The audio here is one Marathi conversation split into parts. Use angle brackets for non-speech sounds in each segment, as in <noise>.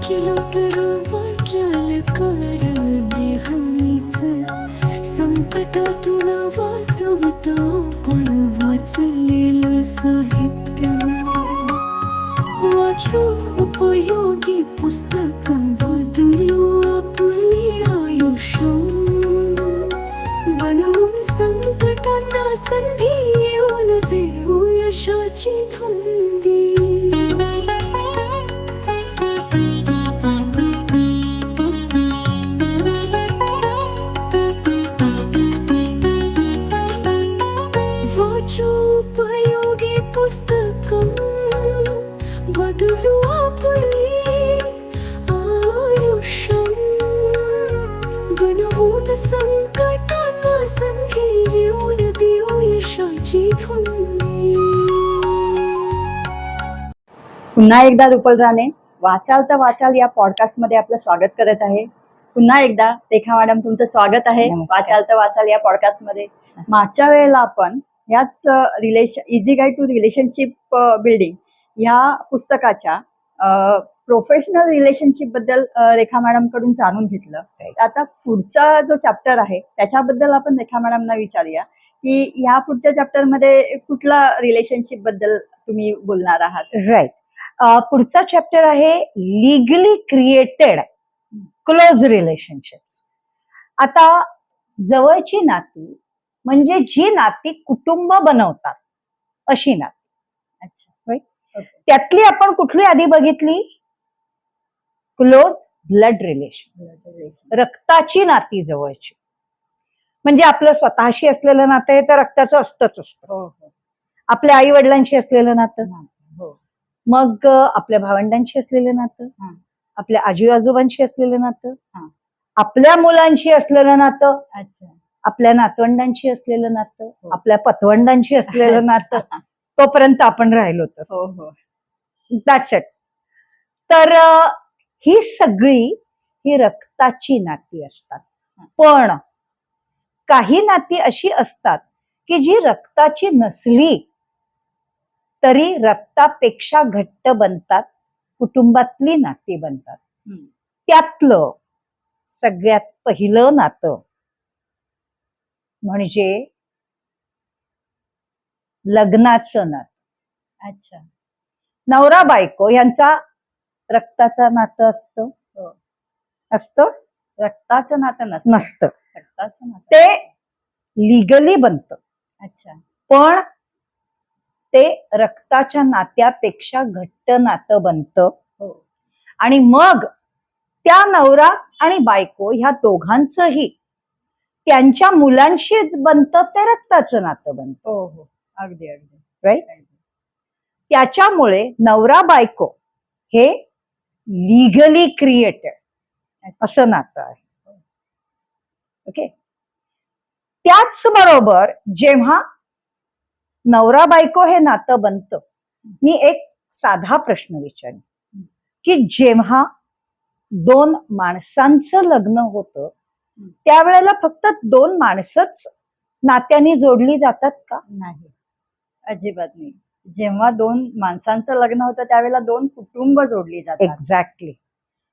वाचलो तर वाचाल कर देहानीच संकटातून वाचवतो पण वाचलेलं साहित्य। वाचून उपयोगी पुस्तक बदलू आपली आयुष्य। बनवून संकटांना संधी येऊन देऊ यशाची धुंदी। संकटांना संधी येऊन देऊ यशाची धुंदी पुन्हा एकदा रुपल राणे वाचाल तर वाचाल या पॉडकास्टमध्ये आपलं स्वागत करत आहे. पुन्हा एकदा रेखा मॅडम तुमचं स्वागत आहे. वाचाल तर वाचाल या पॉडकास्टमध्ये. मागच्या वेळेला आपण याच relation easy guide to relationship building ह्या पुस्तकाच्या प्रोफेशनल रिलेशनशिपबद्दल रेखा मॅडमकडून जाणून घेतलं. आता पुढचा जो चॅप्टर आहे त्याच्याबद्दल आपण रेखा मॅडमना विचारूया की ह्या पुढच्या चॅप्टरमध्ये कुठला रिलेशनशिपबद्दल तुम्ही बोलणार आहात? राईट पुढचा चॅप्टर आहे लिगली क्रिएटेड क्लोज रिलेशनशिप्स आता जवळची नाती म्हणजे जी नाती कुटुंब बनवतात अशी नाती. अच्छा. त्यातली आपण कुठली आधी बघितली? Close blood relation. रक्ताची नाती जवळची. म्हणजे आपलं स्वतःशी असलेलं नातं आहे तर रक्ताचं असतंच असतं. हो हो. आपल्या आई वडिलांशी असलेलं नातं. हो. मग आपल्या भावंडांशी असलेलं नातं. हा. आपल्या आजी आजोबांशी असलेलं नातं. हा. आपल्या मुलांशी असलेलं नातं. अच्छा. आपल्या नातवंडांशी असलेलं नातं हो. आपल्या पतवंडांशी असलेलं <laughs> नातं तोपर्यंत आपण राहिलो तर. हो हो. दॅट्स इट तर अ, ही सगळी ही रक्ताची नाती असतात. पण काही नाती अशी असतात की जी रक्ताची नसली तरी रक्तापेक्षा घट्ट बनतात कुटुंबातली नाती बनतात. त्यातलं सगळ्यात पहिलं नातं म्हणजे लग्नाचं नातं. अच्छा. नवरा बायको यांचा रक्ताचा नातं असतं? हो. असतं? रक्ताचं नातं नसतं. नसतं. रक्ताचं नातं ते लिगली बनतं. अच्छा. पण ते रक्ताच्या नात्यापेक्षा घट्ट नातं बनतं. हो. आणि मग त्या नवरा आणि बायको ह्या दोघांचंही त्यांच्या मुलांशी बनतं ते रक्ताचं नातं बनतं. हो हो. अगदी अगदी. राईट त्याच्यामुळे नवरा बायको हे लिगली क्रिएटेड. असं नातं आहे. ओके त्याच बरोबर जेव्हा नवरा बायको हे नातं बनतं मी एक साधा प्रश्न विचारेन. की जेव्हा दोन माणसांचं लग्न होतं त्यावेळेला फक्त दोन माणसंच नात्याने जोडली जातात का? नाही. अजिबात नाही. जेव्हा दोन माणसांचं लग्न होतं त्यावेळेला दोन कुटुंब जोडली जातात. एक्झॅक्टली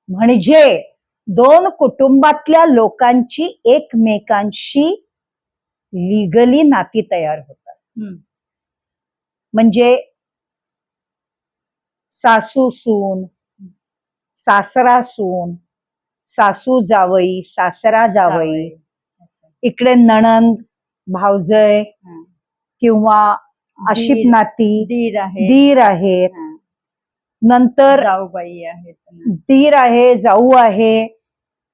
म्हणजे दोन कुटुंबातल्या लोकांची एकमेकांशी लिगली नाती तयार होतात. म्हणजे सासू सून सासरा सून सासू जावई सासरा जावई. इकडे नणंद भावजय. किंवा आशिप दीर- नाती दीर आहे. आहेत. नंतर जाऊबाई आहेत. दीर आहे जाऊ आहे.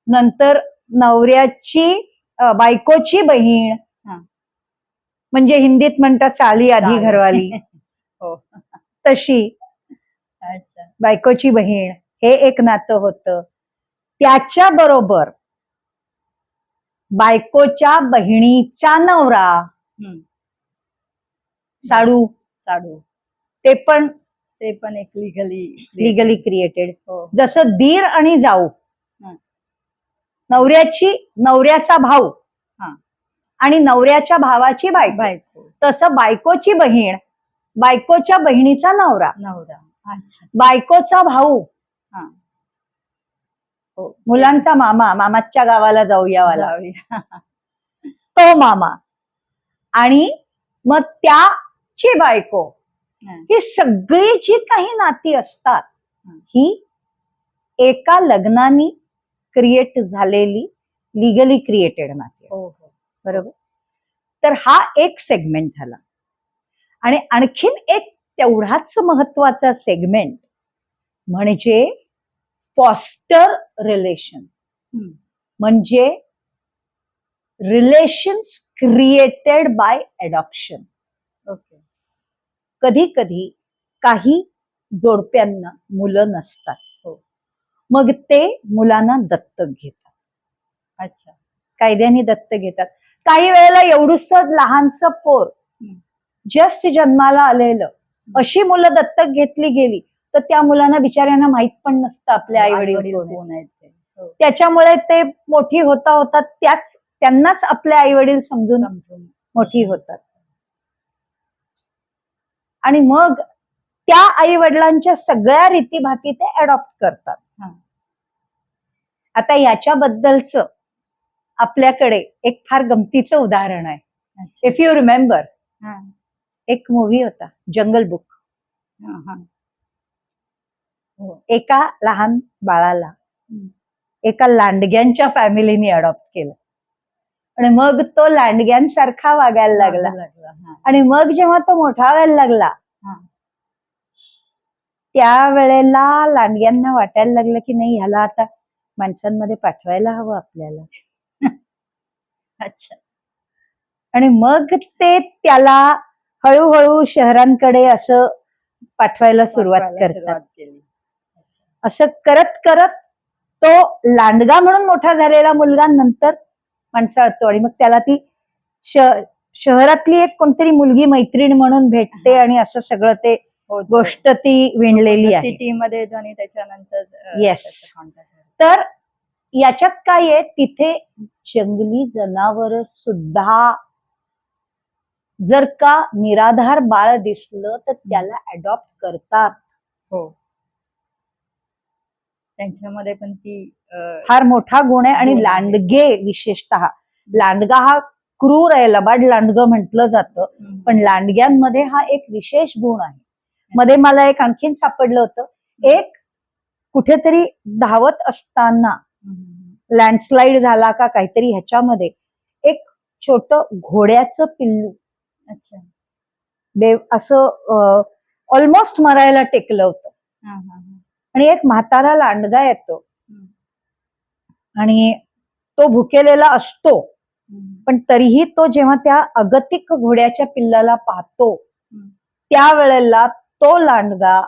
नंतर नवऱ्याची बायकोची बहीण. म्हणजे हिंदीत म्हणतात चाली आधी. घरवाली. <laughs> हो. तशी. अच्छा. बायकोची बहीण. हे एक नातं होतं. त्याच्या बरोबर बायकोच्या बहिणीचा नवरा. साडू. साडू. ते पण ते पण एक लिगली लिगली क्रिएटेड जसं दीर आणि जाऊ. हं. नवऱ्याची नवऱ्याचा भाऊ हा. आणि नवऱ्याच्या भावाची बायको. बायको. तसं बायकोची बहीण बायकोच्या बहिणीचा नवरा. नवरा. अच्छा. बायकोचा भाऊ. मुलांचा मामा मामाच्या गावाला जाऊया वाला. तो मामा आणि मग त्याची बायको हं. ही सगळी जी काही नाती असतात हं. ही एका लग्नाने क्रिएट झालेली लिगली क्रिएटेड नाती. हो हो बरोबर तर हा एक सेगमेंट झाला आणि आणखीन एक तेवढाच महत्त्वाचा सेगमेंट म्हणजे फॉस्टर रिलेशन. म्हणजे relations created by adoption okay कधी कधी काही जोडप्यांना मुलं नसतात. हो. मग ते मुलांना दत्तक घेतात. अच्छा. कायद्याने दत्तक घेतात. काही वेळेला एवढूस लहानस पोर. जस्ट जन्माला आलेलं अशी मुलं दत्तक घेतली गेली तर त्या मुलांना बिचाऱ्यांना माहीत पण नसतं आपले आई वडील कोण आहेत. हो. त्याच्यामुळे ते मोठी होता होता त्याच त्यांनाच आपले आई वडील समजून समजून मोठी होत असतात आणि मग त्या आई वडिलांच्या सगळ्या रीतीभाती ते अडॉप्ट करतात हा. आता याच्याबद्दलच आपल्याकडे एक फार गमतीचं उदाहरण आहे. इफ यू रिमेंबर एक मूवी होता जंगल बुक हा, हा. एका लहान बाळाला. एका लांडग्यांच्या फॅमिलीने अडॉप्ट केलं आणि मग तो लांडग्यांसारखा वागायला लागला हा. आणि मग जेव्हा तो मोठा व्हायला लागला हा. त्यावेळेला लांडग्यांना वाटायला लागलं की नाही ह्याला आता माणसांमध्ये पाठवायला हवं आपल्याला अच्छा आणि मग ते त्याला हळूहळू शहरांकडे असं पाठवायला सुरुवात करतात. असं करत करत तो लांडगा म्हणून मोठा झालेला मुलगा नंतर माणसाळतो आणि मग त्याला ती श- शहरातली एक कोणतरी मुलगी मैत्रीण म्हणून भेटते आणि असं सगळं ते हो गोष्ट ती विणलेली आहे. सिटी मध्ये येतो आणि त्याच्यानंतर होतं. तर याच्यात काय आहे तिथे जंगली जनावर सुद्धा जर का निराधार बाळ दिसलं तर त्याला अडॉप्ट करतात. हो. त्यांच्यामध्ये पण ती फार मोठा गुण आहे आणि. लांडगे विशेषतः लांडगा हा क्रूर आहे लबाड लांडगं म्हटलं जातं. पण लांडग्यांमध्ये हा एक विशेष गुण आहे मध्ये मला एक आणखीन सापडलं होतं एक कुठेतरी धावत असताना. लँडस्लाइड झाला का काहीतरी ह्याच्यामध्ये एक छोट घोड्याचं पिल्लू अच्छा देव असं ऑलमोस्ट मरायला टेकलं होतं. आणि एक म्हातारा लांडगा येतो. आणि तो भुकेलेला असतो. पण तरीही तो जेव्हा त्या अगतिक घोड्याच्या पिल्लाला पाहतो. त्यावेळेला तो लांडगा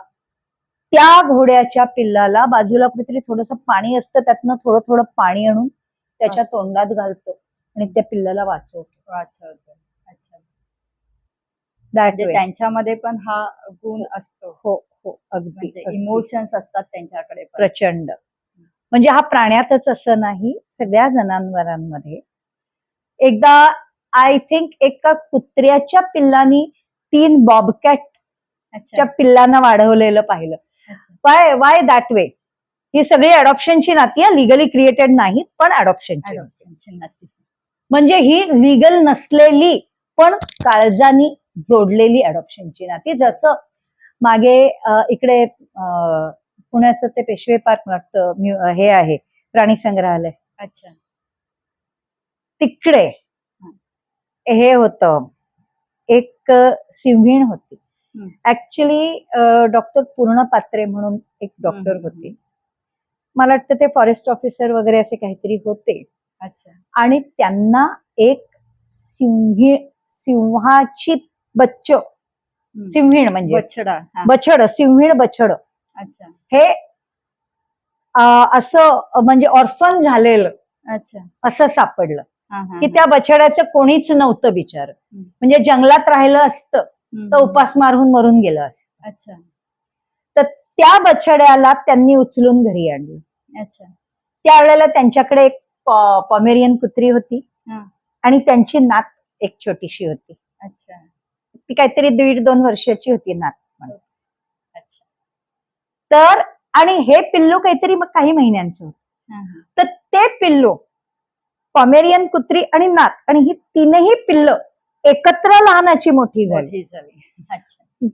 त्या घोड्याच्या पिल्लाला बाजूला कुठेतरी थोडस पाणी असतं त्यातनं थोडं थोडं पाणी आणून त्याच्या. तोंडात घालतो आणि त्या पिल्लाला वाचवतो वाचवतो अच्छा म्हणजे. त्यांच्यामध्ये पण हा गुण असतो हो हो अगदी म्हणजे. इमोशन्स असतात त्यांच्याकडे प्रचंड. म्हणजे हा प्राण्यातच असं नाही सगळ्या जनावरांमध्ये. एकदा आय थिंक एका कुत्र्याच्या पिल्लानी तीन बॉबकॅटच्या अच्छा. पिल्लांना वाढवलेलं पाहिलं. वाय वाय दॅट वे ही सगळी अडॉप्शनची नाती लिगली क्रिएटेड नाहीत पण अडॉप्शनची नाती. म्हणजे ही लिगल नसलेली पण काळजानी जोडलेली अडॉप्शनची नाती. जसं मागे इकडे पुण्याचं ते पेशवे पार्क वाटतं हे आहे प्राणी संग्रहालय. अच्छा. तिकडे हे होतं एक सिंहीण होती. ऍक्च्युली डॉक्टर पूर्ण पात्रे म्हणून एक डॉक्टर होते. मला वाटतं ते फॉरेस्ट ऑफिसर वगैरे असे काहीतरी होते. अच्छा. आणि त्यांना एक सिंही सिंहाची बच्च. सिंहीण म्हणजे. बछडा बछड सिंहीण बछड. अच्छा. हे असं म्हणजे ऑर्फन झालेलं अच्छा. असं सापडलं. की. त्या बछड्याचं कोणीच नव्हतं बिचार. हम्म. म्हणजे जंगलात राहिलं असतं तर उपास मारून मरून गेलं असतं. अच्छा. तर त्या बछड्याला त्यांनी उचलून घरी आणलं. अच्छा. त्यावेळेला त्यांच्याकडे एक पॉमेरियन कुत्री होती. आणि त्यांची नात एक छोटीशी होती. अच्छा. ती काहीतरी दीड दोन वर्षाची होती. अच्छा तर आणि हे पिल्लू काहीतरी मग काही महिन्यांचं होतं. तर ते पिल्लू पॉमेरियन कुत्री आणि नात आणि ही तीनही पिल्ल एकत्र लहानाची मोठी झाली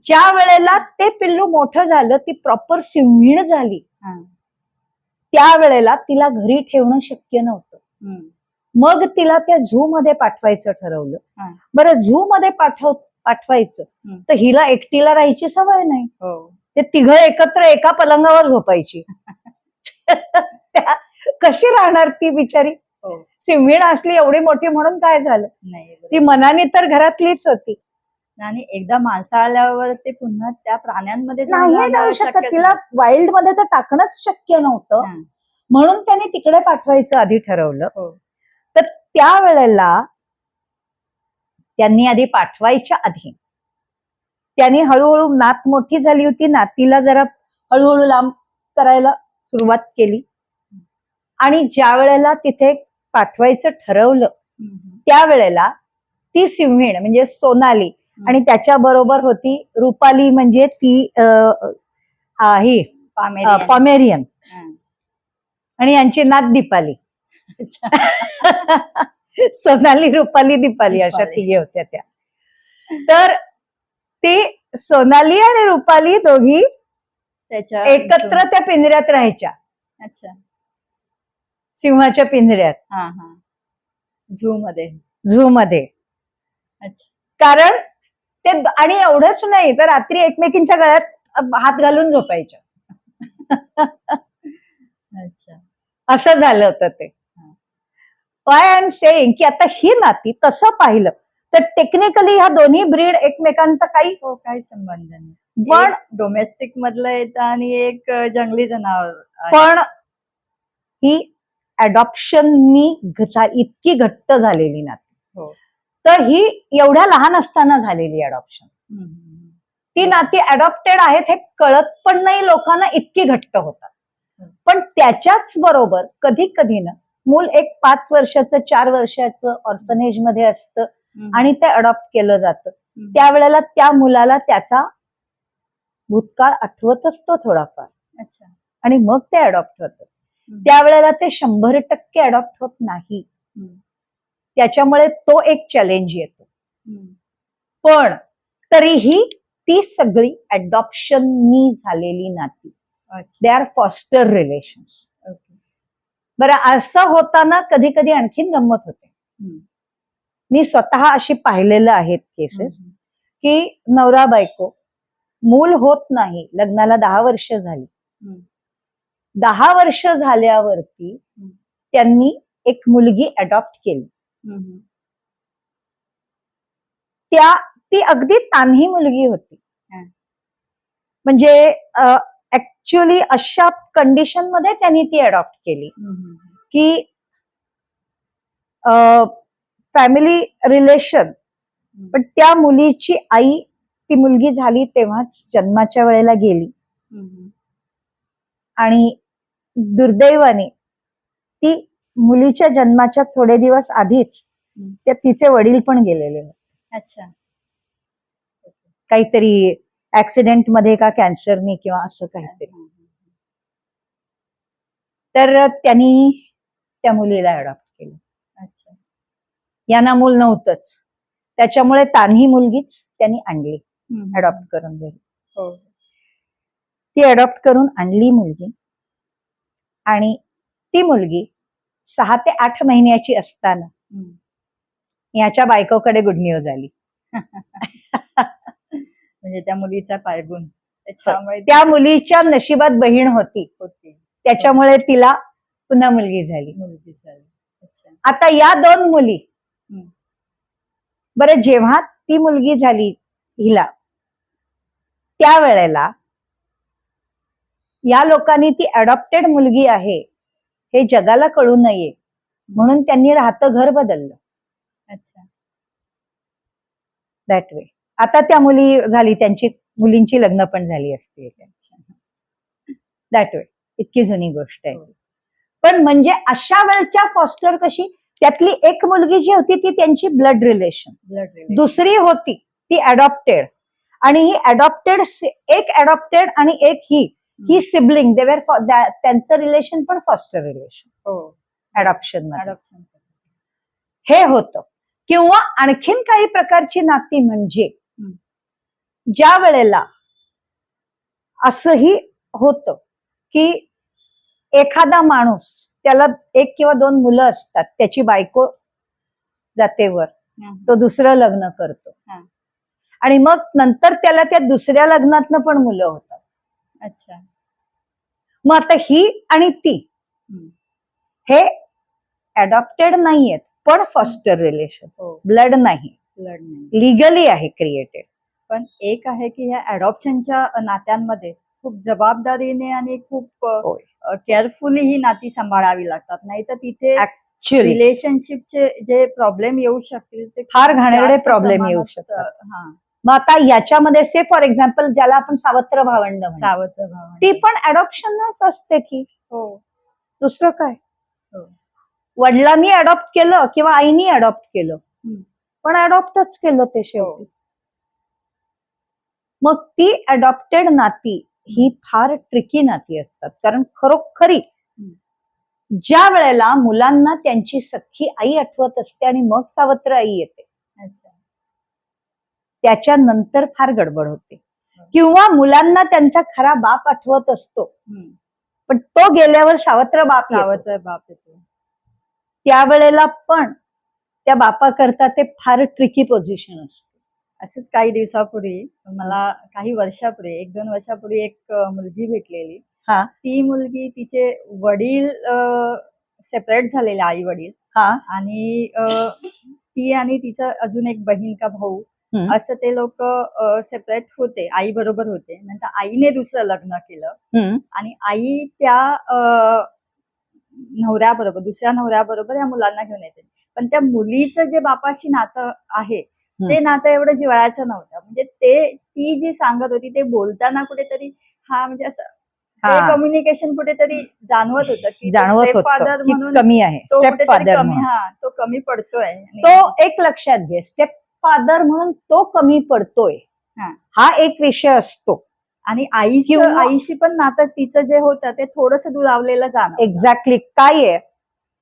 ज्या वेळेला ते पिल्लू मोठं झालं ती प्रॉपर सिंहीण झाली. त्यावेळेला तिला घरी ठेवणं शक्य नव्हतं. मग तिला त्या झू मध्ये पाठवायचं ठरवलं. बरं झू मध्ये पाठव पाठवायचं. तर हिला एकटीला राहायची सवय नाही. हो. ते तिघं एकत्र एका पलंगावर झोपायची. <laughs> त्या कशी राहणार ती बिचारी? हो. सिंहीण असली एवढी मोठी म्हणून काय झालं? नाही ती. मनाने तर घरातलीच होती. आणि एकदा माणसं आल्यावर ते पुन्हा त्या प्राण्यांमध्ये नाही जाऊ शकत. तिला. वाईल्डमध्ये तर टाकणंच शक्य नव्हतं. म्हणून त्यांनी तिकडे पाठवायचं आधी ठरवलं. हो. तर त्यावेळेला त्यांनी आधी पाठवायच्या आधी. त्यांनी हळूहळू नात मोठी झाली होती. नातीला जरा हळूहळू लांब करायला सुरुवात केली. आणि ज्या वेळेला तिथे पाठवायचं ठरवलं. त्यावेळेला ती सिंहीण म्हणजे सोनाली आणि त्याच्या बरोबर होती रुपाली म्हणजे ती हा, पामेरियन. आणि यांची नात दीपाली. <laughs> सोनाली रुपाली दीपाली अशा. तिघे होत्या त्या. तर ती सोनाली आणि रुपाली दोघी एकत्र त्या पिंजऱ्यात राहायच्या. अच्छा. सिंहाच्या पिंजऱ्यात. हा हा. झू मध्ये झू मध्ये अच्छा. कारण ते आणि एवढंच नाही तर रात्री एकमेकींच्या गळ्यात हात घालून झोपायच्या. अच्छा. असं झालं होतं ते. वाय आय एम सेईंग की आता ही नाती तसं पाहिलं तर टेक्निकली ह्या दोन्ही ब्रीड एकमेकांचा काही हो काही संबंध नाही पण डोमेस्टिक मधलं येतं आणि एक जंगली जनावर. पण ही अडॉप्शननी इतकी घट्ट झालेली नाती हो. तर ही एवढ्या लहान असताना झालेली अडॉप्शन ती नाती अडॉप्टेड आहेत हे कळत पण नाही लोकांना इतकी घट्ट होतात. पण त्याच्याच बरोबर कधी कधी ना मूल एक पाच वर्षाचं चार वर्षाचं ऑर्फनेजमध्ये असतं. आणि ते अडॉप्ट केलं जातं. त्यावेळेला त्या मुलाला त्याचा भूतकाळ आठवत असतो थोडाफार अच्छा आणि मग ते अडॉप्ट होतं. त्यावेळेला ते शंभर टक्के अडॉप्ट होत नाही. त्याच्यामुळे तो एक चॅलेंज येतो. पण तरीही ती सगळी अडॉप्शननी झालेली नाती दे आर फॉस्टर रिलेशन बरं असं होताना कधी कधी आणखीन गंमत होते. मी स्वतः अशी पाहिलेलं आहेत केसेस. की नवरा बायको मूल होत नाही लग्नाला दहा वर्ष झाली. दहा वर्ष झाल्यावरती. त्यांनी एक मुलगी अडॉप्ट केली. त्या ती अगदी तान्ही मुलगी होती. म्हणजे ऍक्च्युली अशा कंडिशनमध्ये त्यांनी ती अडॉप्ट केली. की फॅमिली रिलेशन पण त्या मुलीची आई ती मुलगी झाली तेव्हा जन्माच्या वेळेला गेली. आणि दुर्दैवाने ती मुलीच्या जन्माच्या थोडे दिवस आधीच. त्या तिचे वडील पण गेलेले होते अच्छा काहीतरी ऍक्सिडेंटमध्ये का कॅन्सरनी किंवा असं काहीतरी. तर त्यांनी त्या मुलीला अडॉप्ट केलं. अच्छा. यांना मूल नव्हतंच. त्याच्यामुळे तान्ही मुलगीच त्यांनी आणली. अडॉप्ट करून घरी. हो. ती अडॉप्ट करून आणली मुलगी. आणि ती मुलगी सहा ते आठ महिन्याची असताना. याच्या बायकोकडे गुड न्यूज आली. <laughs> म्हणजे त्या मुलीचा पायगुण त्याच्यामुळे त्या मुलीच्या नशिबात बहीण होती. होती. त्याच्यामुळे तिला पुन्हा मुलगी झाली. मुलगी झाली. अच्छा. आता या दोन मुली हम्म. बरं जेव्हा ती मुलगी झाली हिला त्यावेळेला या लोकांनी ती अडॉप्टेड मुलगी आहे हे जगाला कळू नये. म्हणून त्यांनी राहतं घर बदललं. अच्छा. दॅट वे आता त्या मुली झाली त्यांची मुलींची लग्न पण झाली असते अच्छा दॅट वे इतकी जुनी गोष्ट आहे. हो. पण म्हणजे अशा वेळच्या फॉस्टर कशी त्यातली एक मुलगी जी होती ती त्यांची ब्लड रिलेशन ब्लड दुसरी होती ती अडॉप्टेड आणि ही अडॉप्टेड एक अडॉप्टेड आणि एक ही ही सिबलिंग देवर त्यांचं रिलेशन पण फॉस्टर रिलेशन अडॉप्शन हे होतं. किंवा आणखीन काही प्रकारची नाती म्हणजे. ज्या वेळेला असंही होतं की एखादा माणूस त्याला एक किंवा दोन मुलं असतात त्याची बायको जाते वर तो दुसरं लग्न करतो. आणि मग नंतर त्याला त्या दुसऱ्या लग्नातनं पण मुलं होतात. अच्छा. मग आता ही आणि ती. हे. अडॉप्टेड नाहीयेत पण फॉस्टर रिलेशन ब्लड नाही. ब्लड नाही. लिगली आहे क्रिएटेड पण एक आहे की ह्या अडॉप्शनच्या नात्यांमध्ये खूप जबाबदारीने आणि खूप. केअरफुली ही नाती सांभाळावी लागतात. नाही तर तिथे रिलेशनशिपचे जे प्रॉब्लेम येऊ शकतील ते फार घाणेरडे problem येऊ शकतात. हा. मग आता याच्यामध्ये से फॉर एक्झाम्पल ज्याला आपण सावत्र भावंड सावत्र भाव ती पण अडॉप्शनच असते की? हो. दुसरं काय? हो. वडिलांनी अडॉप्ट केलं किंवा आईनी अडॉप्ट केलं. पण अडॉप्टच केलं ते शेवटी. मग ती अडॉप्टेड नाती ही फार ट्रिकी नाती असतात. कारण खरोखरी ज्या वेळेला मुलांना त्यांची सख्खी आई आठवत असते आणि मग सावत्र आई येते त्याच्यानंतर फार गडबड होते. किंवा मुलांना त्यांचा खरा बाप आठवत असतो. पण तो गेल्यावर सावत्र बाप. सावत्र बाप येतो. त्यावेळेला पण त्या बापाकरता ते फार ट्रिकी पोझिशन असते. असंच काही दिवसापूर्वी मला काही वर्षापूर्वी एक दोन वर्षापूर्वी एक मुलगी भेटलेली. हा. ती मुलगी तिचे वडील सेपरेट झालेले आई वडील. हा. आणि ती आणि तिचं अजून एक बहीण का भाऊ. असं ते लोक सेपरेट होते. आई बरोबर होते. नंतर आईने दुसरं लग्न केलं. आणि आई त्या नवऱ्याबरोबर दुसऱ्या नवऱ्याबरोबर या मुलांना घेऊन येते. पण त्या मुलीचं जे बापाशी नातं आहे ते नातं एवढं जिव्हाळ्याचं नव्हतं. म्हणजे ते ती जी सांगत होती ते बोलताना कुठेतरी हा म्हणजे असं ते. कम्युनिकेशन कुठेतरी जाणवत होतं की जाणवत फादर म्हणून कमी आहे तो स्टेप फादर कमी हा तो कमी पडतोय. तो एक लक्षात घे स्टेप फादर म्हणून तो कमी पडतोय हा. एक विषय असतो. आणि किंवा- आईशी पण नातं तिचं जे होतं ते थोडस दुरावलेलं जाणं एक्झॅक्टली काय आहे?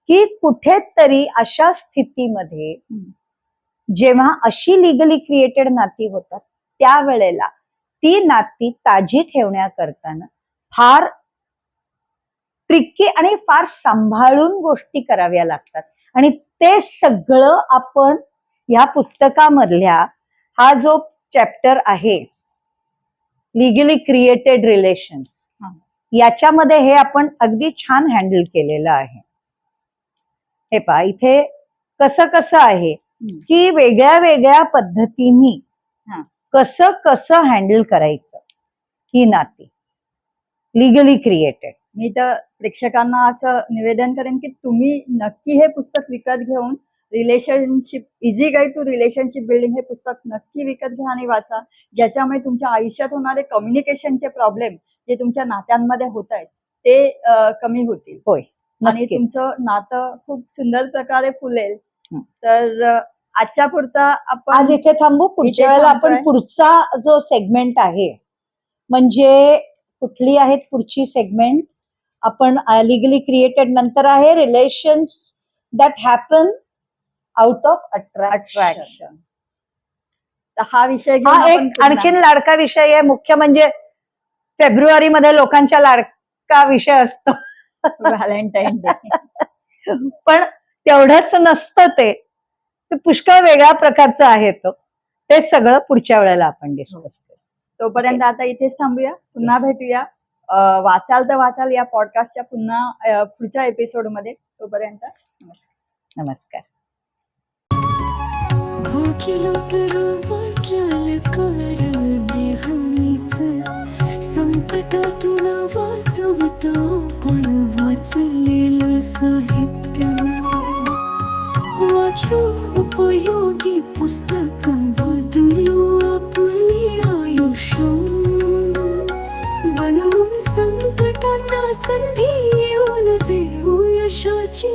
की कुठेतरी अशा स्थितीमध्ये. जेव्हा अशी लिगली क्रिएटेड नाती होतात त्यावेळेला ती नाती ताजी ठेवण्याकरताना फार ट्रिकी आणि फार सांभाळून गोष्टी कराव्या लागतात आणि ते सगळं आपण या पुस्तकामधल्या हा जो चॅप्टर आहे लिगली क्रिएटेड रिलेशन्स. याच्यामध्ये हे आपण अगदी छान हँडल केलेलं आहे हे पहा इथे कसं कसं आहे. की वेगळ्या वेगळ्या पद्धतीने. कसं कसं हँडल करायचं ही नाती लिगली क्रिएटेड मी तर प्रेक्षकांना असं निवेदन करेन की तुम्ही नक्की हे पुस्तक विकत घेऊन relationship easy guide to relationship building हे पुस्तक नक्की विकत घ्या आणि वाचा ज्याच्यामुळे तुमच्या आयुष्यात होणारे कम्युनिकेशनचे प्रॉब्लेम जे तुमच्या नात्यांमध्ये होत आहेत ते कमी होतील होय आणि. तुमचं नातं खूप सुंदर प्रकारे फुलेल. तर आजच्या पुरता आज आपण इथे थांबू. पुढच्या वेळेला आपण. पुढचा जो सेगमेंट आहे म्हणजे कुठली आहेत पुढची सेगमेंट आपण लिगली क्रिएटेड नंतर आहे relations that happen out of attraction हा विषय हा एक आणखीन लाडका विषय आहे. मुख्य म्हणजे फेब्रुवारी मध्ये लोकांच्या लाडका विषय असतो. व्हॅलेंटाईन डे <laughs> पण तेवढंच नसतं ते. ते पुष्कळ वेगळ्या प्रकारचं आहे तो. ते सगळं पुढच्या वेळेला आपण डिस्कस करू. तोपर्यंत आता इथेच थांबूया. पुन्हा भेटूया. अं, वाचाल तर वाचाल या पॉडकास्टच्या पुन्हा पुढच्या एपिसोडमध्ये. तोपर्यंत नमस्कार. नमस्कार. संकटातून वाचवतो पण वाचलेलं साहित्य. वाचू उपयोगी पुस्तक बदलू आपली आयुष्य बनवून संकटांना संधी येऊन देऊ यशाची